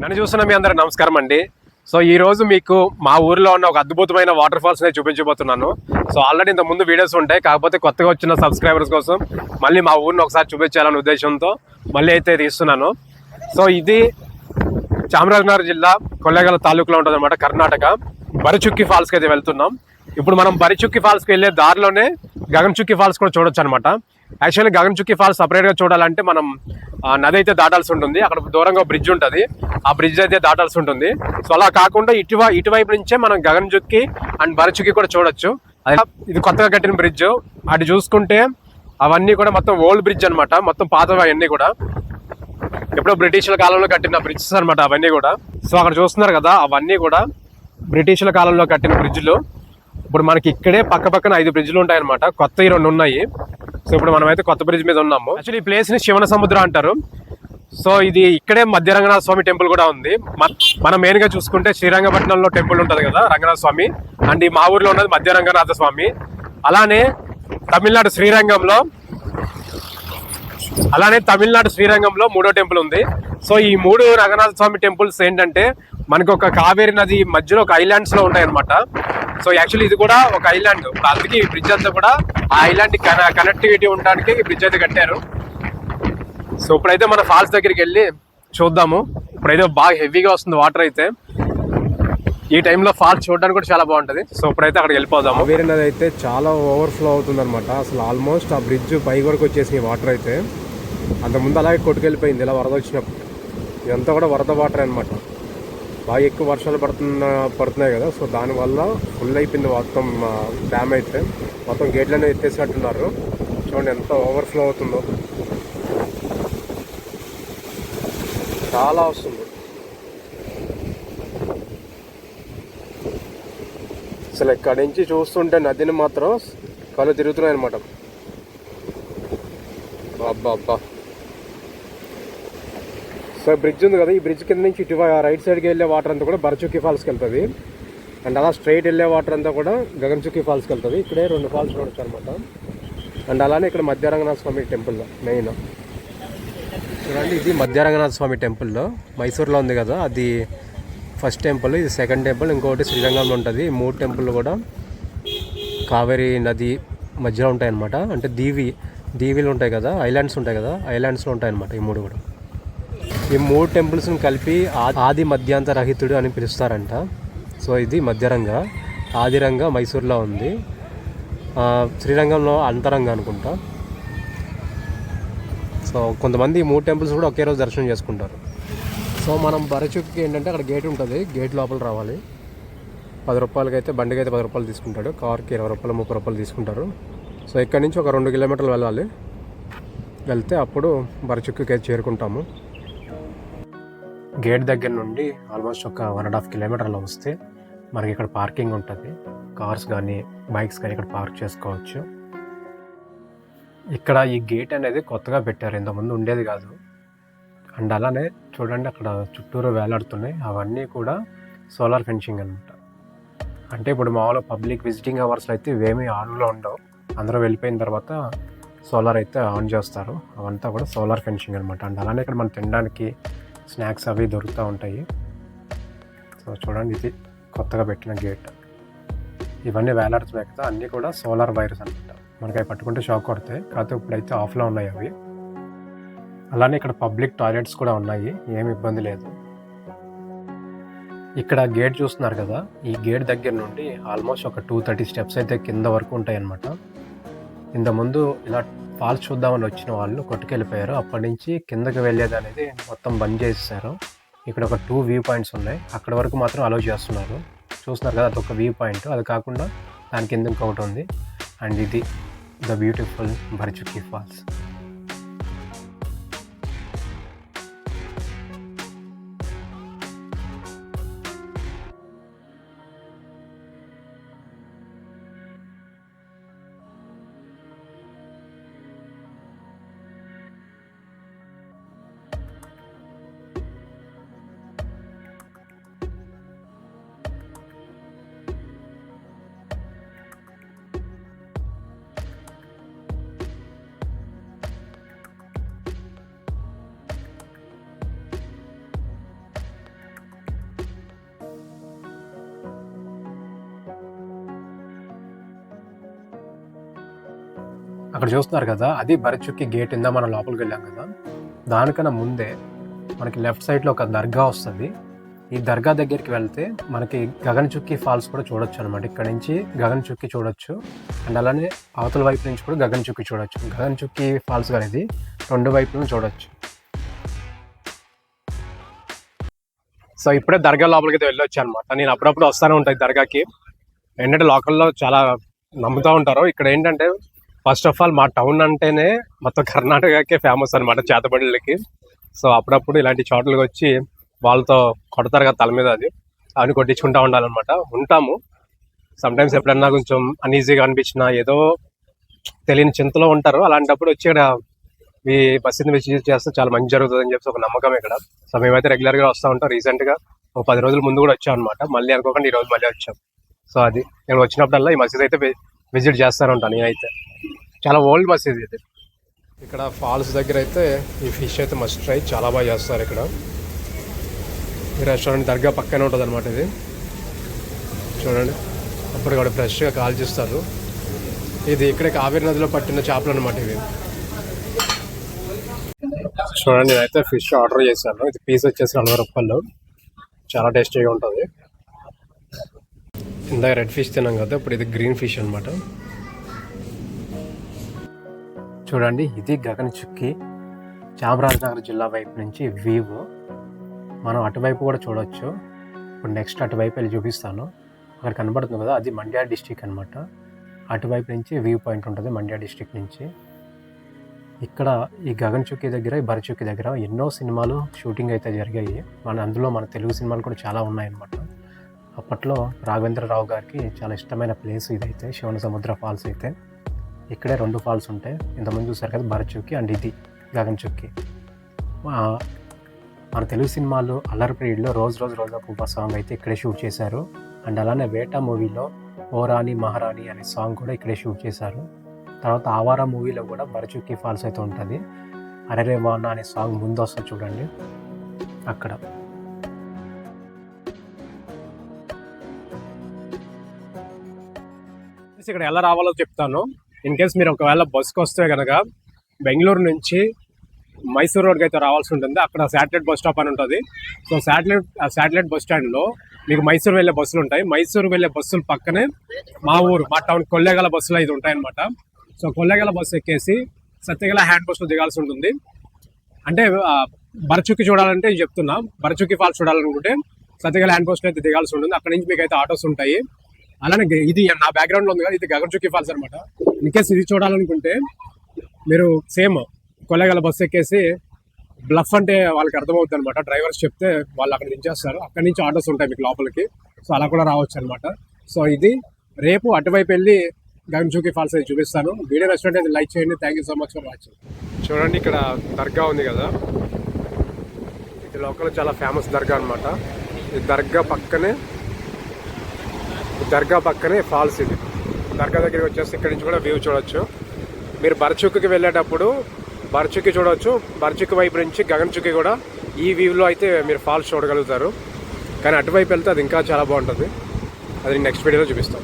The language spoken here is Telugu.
నన్ను చూస్తున్న మీ అందరూ నమస్కారం అండి. సో ఈ రోజు మీకు మా ఊరిలో ఉన్న ఒక అద్భుతమైన వాటర్ ఫాల్స్ నేను చూపించబోతున్నాను. సో ఆల్రెడీ ఇంత ముందు వీడియోస్ ఉంటాయి. కాకపోతే కొత్తగా వచ్చిన సబ్స్క్రైబర్స్ కోసం మళ్ళీ మా ఊరిని ఒకసారి చూపించాలనే ఉద్దేశంతో మళ్ళీ అయితే తీస్తున్నాను. సో ఇది చామరాజనగర్ జిల్లా కొల్లేగల తాలూకులో ఉంటుంది అనమాట కర్ణాటక. బరిచుక్కి ఫాల్స్కి అయితే వెళ్తున్నాం. ఇప్పుడు మనం బరిచుక్కి ఫాల్స్కి వెళ్ళే దారిలోనే గగన్చుక్కి ఫాల్స్ కూడా చూడొచ్చు అనమాట యాక్చువల్లీ గగన్చుక్కి ఫాల్స్ సపరేట్గా చూడాలంటే మనం నది అయితే దాటాల్సి ఉంటుంది. అక్కడ దూరంగా బ్రిడ్జ్ ఉంటుంది. ఆ బ్రిడ్జ్ అయితే దాటాల్సి ఉంటుంది. సో అలా కాకుండా ఇటువ ఇటువైపు నుంచే మనం గగన్చుక్కి అండ్ బరచుక్కి కూడా చూడొచ్చు. ఇది కొత్తగా కట్టిన బ్రిడ్జ్ అటు చూసుకుంటే అవన్నీ కూడా మొత్తం ఓల్డ్ బ్రిడ్జ్ అనమాట మొత్తం పాతవి అవన్నీ కూడా. ఎప్పుడో బ్రిటిష్ల కాలంలో కట్టిన బ్రిడ్జెస్ అనమాట అవన్నీ కూడా. సో అక్కడ చూస్తున్నారు కదా అవన్నీ కూడా బ్రిటిష్ల కాలంలో కట్టిన బ్రిడ్జ్లు ఇప్పుడు మనకి ఇక్కడే పక్క పక్కన ఐదు బ్రిడ్జ్లు ఉంటాయి అనమాట కొత్త రెండు ఉన్నాయి. సో ఇప్పుడు మనమైతే కొత్త బ్రిడ్జ్ మీద ఉన్నాము. యాక్చువల్లీ ఈ ప్లేస్ని శివన సముద్రం అంటారు. సో ఇది ఇక్కడే మధ్య రంగనాథ స్వామి టెంపుల్ కూడా ఉంది. మ- మనం మెయిన్గా చూసుకుంటే శ్రీరంగపట్నంలో టెంపుల్ ఉంటుంది కదా రంగనాథ స్వామి. అండ్ ఈ మా ఊర్లో ఉన్నది మధ్య రంగనాథ స్వామి. అలానే తమిళనాడు శ్రీరంగంలో అలానే తమిళనాడు శ్రీరంగంలో మూడో టెంపుల్ ఉంది. సో ఈ మూడు రంగనాథ స్వామి టెంపుల్స్ ఏంటంటే మనకు ఒక కావేరి నది మధ్యలో ఒక ఐలాండ్స్లో ఉంటాయి అనమాట సో యాక్చువల్లీ ఇది కూడా ఒక ఐలాండ్ అందుకే ఈ బ్రిడ్జ్ అంతా కూడా ఆ ఐలాండ్ కనెక్టివిటీ ఉండడానికి ఈ బ్రిడ్జ్ అయితే కట్టారు. సో ఇప్పుడైతే మన ఫాల్స్ దగ్గరికి వెళ్ళి చూద్దాము. ఇప్పుడైతే బాగా హెవీగా వస్తుంది వాటర్ అయితే. ఈ టైంలో ఫాల్స్ చూడడానికి కూడా చాలా బాగుంటుంది. సో ఇప్పుడైతే అక్కడికి వెళ్ళిపోదాము. వేరే నది అయితే చాలా ఓవర్ఫ్లో అవుతుంది అనమాట అసలు ఆల్మోస్ట్ ఆ బ్రిడ్జ్ పై వరకు వచ్చేసింది వాటర్ అయితే. అంతకుముందు అలాగే కొట్టుకెళ్ళిపోయింది ఇలా వరద వచ్చినప్పుడు. ఇదంతా కూడా వరద వాటర్ అనమాట బాగా ఎక్కువ వర్షాలు పడుతున్న పడుతున్నాయి కదా సో దానివల్ల ఫుల్ అయిపోయింది మొత్తం డ్యామ్ అయితే. మొత్తం గేట్లనే ఎత్తేసినట్టున్నారు. చూడండి ఎంత ఓవర్ఫ్లో అవుతుందో. చాలా వస్తుంది. అసలు ఇక్కడి నుంచి చూస్తుంటే నదిని మాత్రం కళ్ళు తిరుగుతున్నాయి అనమాట అబ్బా అబ్బా సో బ్రిడ్జ్ ఉంది కదా ఈ బ్రిడ్జ్ కింద నుంచి ఇటు రైట్ సైడ్కి వెళ్ళే వాటర్ అంతా కూడా బరచుక్కి ఫాల్స్కి వెళ్తుంది. అండ్ అలా స్ట్రైట్ వెళ్ళే వాటర్ అంతా కూడా గగన్చుక్కి ఫాల్స్కి వెళ్తుంది. ఇక్కడే రెండు ఫాల్స్ చూడొచ్చు అనమాట అండ్ అలానే ఇక్కడ మధ్యరంగనాథ స్వామి టెంపుల్లో మెయిన్ చూడండి ఇది మధ్యరంగనాథ స్వామి టెంపుల్లో మైసూర్లో ఉంది కదా అది ఫస్ట్ టెంపుల్ ఇది సెకండ్ టెంపుల్ ఇంకొకటి శ్రీరంగంలో ఉంటుంది. ఈ మూడు టెంపుల్ కూడా కావేరీ నది మధ్యలో ఉంటాయన్నమాట. అంటే దీవి దీవిలు ఉంటాయి కదా ఐలాండ్స్ ఉంటాయి కదా ఐలాండ్స్లో ఉంటాయి అన్నమాట ఈ మూడు కూడా. ఈ మూడు టెంపుల్స్ని కలిపి ఆది మధ్యాంత రహితుడు అని పిలుస్తారంట. సో ఇది మధ్యరంగ ఆదిరంగ మైసూర్లో ఉంది. శ్రీరంగంలో అంతరంగ అనుకుంటా. సో కొంతమంది ఈ మూడు టెంపుల్స్ కూడా ఒకే రోజు దర్శనం చేసుకుంటారు. సో మనం బరచుక్కి ఏంటంటే అక్కడ గేట్ ఉంటుంది. గేట్ లోపల రావాలి. పది రూపాయలకి అయితే బండికి అయితే పది రూపాయలు తీసుకుంటాడు. కార్కి ఇరవై రూపాయలు ముప్పై రూపాయలు తీసుకుంటారు. సో ఇక్కడ నుంచి ఒక రెండు కిలోమీటర్లు వెళ్ళాలి. వెళ్తే అప్పుడు బరచుక్కి అయితే చేరుకుంటాము. గేట్ దగ్గర నుండి ఆల్మోస్ట్ ఒక వన్ అండ్ హాఫ్ కిలోమీటర్లో వస్తే మనకి ఇక్కడ పార్కింగ్ ఉంటుంది. కార్స్ కానీ బైక్స్ కానీ ఇక్కడ పార్క్ చేసుకోవచ్చు. ఇక్కడ ఈ గేట్ అనేది కొత్తగా పెట్టారు. ఇంతకుముందు ఉండేది కాదు. అండ్ అలానే చూడండి అక్కడ చుట్టూరు వేలాడుతున్నాయి. అవన్నీ కూడా సోలార్ ఫెన్సింగ్ అనమాట అంటే ఇప్పుడు మామూలుగా పబ్లిక్ విజిటింగ్ అవర్స్లో అయితే ఇవేమీ ఆన్లో ఉండవు. అందరూ వెళ్ళిపోయిన తర్వాత సోలార్ అయితే ఆన్ చేస్తారు. అవంతా కూడా సోలార్ ఫెన్సింగ్ అనమాట అండ్ అలానే ఇక్కడ మనం తినడానికి స్నాక్స్ అవి దొరుకుతూ ఉంటాయి. సో చూడండి ఇది కొత్తగా పెట్టిన గేట్. ఇవన్నీ వేలాడుతున్నాయి కదా అన్నీ కూడా సోలార్ వైర్స్ అనమాట మనకి అవి పట్టుకుంటే షాక్ కొడతాయి. కాకపోతే ఇప్పుడైతే ఆఫ్లో ఉన్నాయి అవి. అలానే ఇక్కడ పబ్లిక్ టాయిలెట్స్ కూడా ఉన్నాయి. ఏమి ఇబ్బంది లేదు. ఇక్కడ గేట్ చూస్తున్నారు కదా? ఈ గేట్ దగ్గర నుండి ఆల్మోస్ట్ ఒక టూ థర్టీ స్టెప్స్ అయితే కింద వరకు ఉంటాయి అన్నమాట ఇంతకుముందు ఇలా ఫాల్స్ చూద్దామని వచ్చిన వాళ్ళు కొట్టుకెళ్ళిపోయారు. అప్పటి నుంచి కిందకి వెళ్ళేది అనేది మొత్తం బంద్ చేసేసారు ఇక్కడ ఒక టూ వ్యూ పాయింట్స్ ఉన్నాయి. అక్కడ వరకు మాత్రం అలౌ చేస్తున్నారు. చూస్తున్నారు కదా అదొక వ్యూ పాయింట్ అది కాకుండా దాని కింద ఇంకొకటి ఉంది. అండ్ ఇది ద బ్యూటిఫుల్ బర్చుకి ఫాల్స్ అక్కడ చూస్తున్నారు కదా అది బరచుక్కి గేట్ ఇందా మనం లోపలికి వెళ్ళాం కదా. దానికన్నా ముందే మనకి లెఫ్ట్ సైడ్లో ఒక దర్గా వస్తుంది. ఈ దర్గా దగ్గరికి వెళ్తే మనకి గగన్ చుక్కి ఫాల్స్ కూడా చూడొచ్చు అనమాట ఇక్కడ నుంచి గగన్ చుక్కి చూడొచ్చు. అండ్ అలానే అవతల వైపు నుంచి కూడా గగన్ చుక్కి చూడొచ్చు. గగన్ చుక్కి ఫాల్స్ అనేది రెండు వైపులను చూడొచ్చు. సో ఇప్పుడే దర్గా లోపలికి అయితే వెళ్ళొచ్చు అనమాట నేను అప్పుడప్పుడు వస్తానే ఉంటాయి దర్గాకి. ఏంటంటే లోకల్లో చాలా నమ్ముతూ ఉంటారు. ఇక్కడ ఏంటంటే ఫస్ట్ ఆఫ్ ఆల్ మా టౌన్ అంటేనే మొత్తం కర్ణాటకకే ఫేమస్ అనమాట చేతబడులకి. సో అప్పుడప్పుడు ఇలాంటి చోట్లకి వచ్చి వాళ్ళతో కొడతారు కదా తల మీద అది. అవన్నీ కొట్టించుకుంటా ఉండాలన్నమాట. ఉంటాము. సమ్టైమ్స్ ఎప్పుడన్నా కొంచెం అన్ఈజీగా అనిపించినా ఏదో తెలియని చింతలో ఉంటారు. అలాంటప్పుడు వచ్చి ఇక్కడ ఈ బస్సుని విజిట్ చేస్తే చాలా మంచి జరుగుతుంది అని చెప్పి ఒక నమ్మకం ఇక్కడ. సో మేమైతే రెగ్యులర్గా వస్తూ ఉంటాం. రీసెంట్గా ఒక పది రోజుల ముందు కూడా వచ్చాం అనమాట మళ్ళీ అనుకోకుండా ఈ రోజు మళ్ళీ వచ్చాం. సో అది నేను వచ్చినప్పుడల్లా ఈ మసీద్ అయితే విజిట్ చేస్తాను ఉంటాను నేనైతే. చాలా ఓల్డ్ బస్ ఇది ఇక్కడ ఫాల్స్ దగ్గర అయితే ఈ ఫిష్ అయితే మస్ట్ ట్రై చాలా బాగా చేస్తారు ఇక్కడ. ఈ రెస్టారెంట్ దర్గా పక్కనే ఉంటుంది అనమాట ఇది. చూడండి. అప్పుడు కూడా ఫ్రెష్గా కాల్ చేస్తారు ఇది ఇక్కడ కావేరి నదిలో పట్టిన చేపలు అనమాట ఇవి. చూడండి నేనైతే ఫిష్ ఆర్డర్ చేశాను ఇది పీస్ వచ్చేసి నలభై రూపాయలు. చాలా టేస్టీగా ఉంటుంది. ఇందాక రెడ్ ఫిష్ తిన్నాం కదా ఇప్పుడు ఇది గ్రీన్ ఫిష్ అనమాట చూడండి ఇది గగన చుక్కి చామరాజనగర్ జిల్లా వైపు నుంచి వ్యూ మనం అటువైపు కూడా చూడవచ్చు ఇప్పుడు నెక్స్ట్ అటువైపు వెళ్ళి చూపిస్తాను. అక్కడ కనబడుతుంది కదా అది మండ్యా డిస్టిక్ అనమాట అటువైపు నుంచి వ్యూ పాయింట్ ఉంటుంది మండ్యా డిస్టిక్ నుంచి. ఇక్కడ ఈ గగన్ చుక్కి దగ్గర ఈ బరచుక్కి దగ్గర ఎన్నో సినిమాలు షూటింగ్ అయితే జరిగాయి. మన అందులో మన తెలుగు సినిమాలు కూడా చాలా ఉన్నాయన్నమాట. అప్పట్లో రాఘవేంద్రరావు గారికి చాలా ఇష్టమైన ప్లేస్ ఇదైతే శివన సముద్ర ఫాల్స్ అయితే. ఇక్కడే రెండు ఫాల్స్ ఉంటాయి. ఇంతకుముందు చూసారు కదా భరచుక్కి అండ్ ఇది గగన్ చుక్కి మన తెలుగు సినిమాలు అల్లర్ పీరియడ్లో రోజు రోజు రోజు పువ్వ సాంగ్ అయితే ఇక్కడే షూట్ చేశారు. అండ్ అలానే వేట మూవీలో ఓ రాణి మహారాణి అనే సాంగ్ కూడా ఇక్కడే షూట్ చేశారు. తర్వాత ఆవారా మూవీలో కూడా బరచుక్కి ఫాల్స్ అయితే ఉంటుంది. అరరే వాన అనే సాంగ్ ముందు వస్తుంది చూడండి. అక్కడ. ఇక్కడ ఎలా రావాలో చెప్తాను. ఇన్ కేస్ మీరు ఒకవేళ బస్కి వస్తే కనుక బెంగళూరు నుంచి మైసూర్ రోడ్కి అయితే రావాల్సి ఉంటుంది. అక్కడ శాటిలైట్ బస్ స్టాప్ అని ఉంటుంది. సో శాటిలైట్ శాటిలైట్ బస్ స్టాండ్లో మీకు మైసూర్ వెళ్ళే బస్సులు ఉంటాయి. మైసూర్ వెళ్ళే బస్సులు పక్కనే మా ఊరు మా టౌన్ కొల్లేగల బస్సులు ఇది ఉంటాయన్నమాట. సో కొల్లేగల బస్సు ఎక్కేసి సత్యగల హ్యాండ్ బస్లో దిగాల్సి ఉంటుంది. అంటే బరచుక్కి చూడాలంటే చెప్తున్నా. బరచుక్కి ఫాల్స్ చూడాలనుకుంటే సత్యగల హ్యాండ్ పోస్ట్ అయితే దిగాల్సి ఉంటుంది. అక్కడ నుంచి మీకు అయితే ఆటోస్ ఉంటాయి. అలానే ఇది నా బ్యాక్గ్రౌండ్లో ఉంది కదా ఇది గగన్చుక్కి ఫాల్స్ అనమాట ఇన్కేస్ ఇది చూడాలనుకుంటే మీరు సేమ్ కొల్లగల బస్సు ఎక్కేసి బ్లఫ్ అంటే వాళ్ళకి అర్థమవుతుంది అనమాట డ్రైవర్స్ చెప్తే వాళ్ళు అక్కడ దించేస్తారు. అక్కడ నుంచి ఆటోస్ ఉంటాయి మీకు లోపలికి. సో అలా కూడా రావచ్చు అనమాట సో ఇది రేపు అటువైపు వెళ్ళి గగన్చూకి ఫాల్స్ అయితే చూపిస్తాను. వీడియో రెస్టారెంట్ అయితే లైక్ చేయండి. Thank you so much for watching చూడండి ఇక్కడ దర్గా ఉంది కదా. ఇది లోకల్ చాలా ఫేమస్ దర్గా అన్నమాట. ఈ దర్గా పక్కనే దర్గా పక్కనే ఫాల్స్ ఇది. దర్గా దగ్గరికి వచ్చేసి ఇక్కడ నుంచి కూడా వ్యూ చూడొచ్చు. మీరు బరచుక్కి వెళ్ళేటప్పుడు బరచుక్కి చూడవచ్చు బరచుక్కి వైపు నుంచి గగన్చుక్కి కూడా ఈ వ్యూలో అయితే మీరు ఫాల్స్ చూడగలుగుతారు. కానీ అటువైపు వెళ్తే అది ఇంకా చాలా బాగుంటుంది. అది నెక్స్ట్ వీడియోలో చూపిస్తాం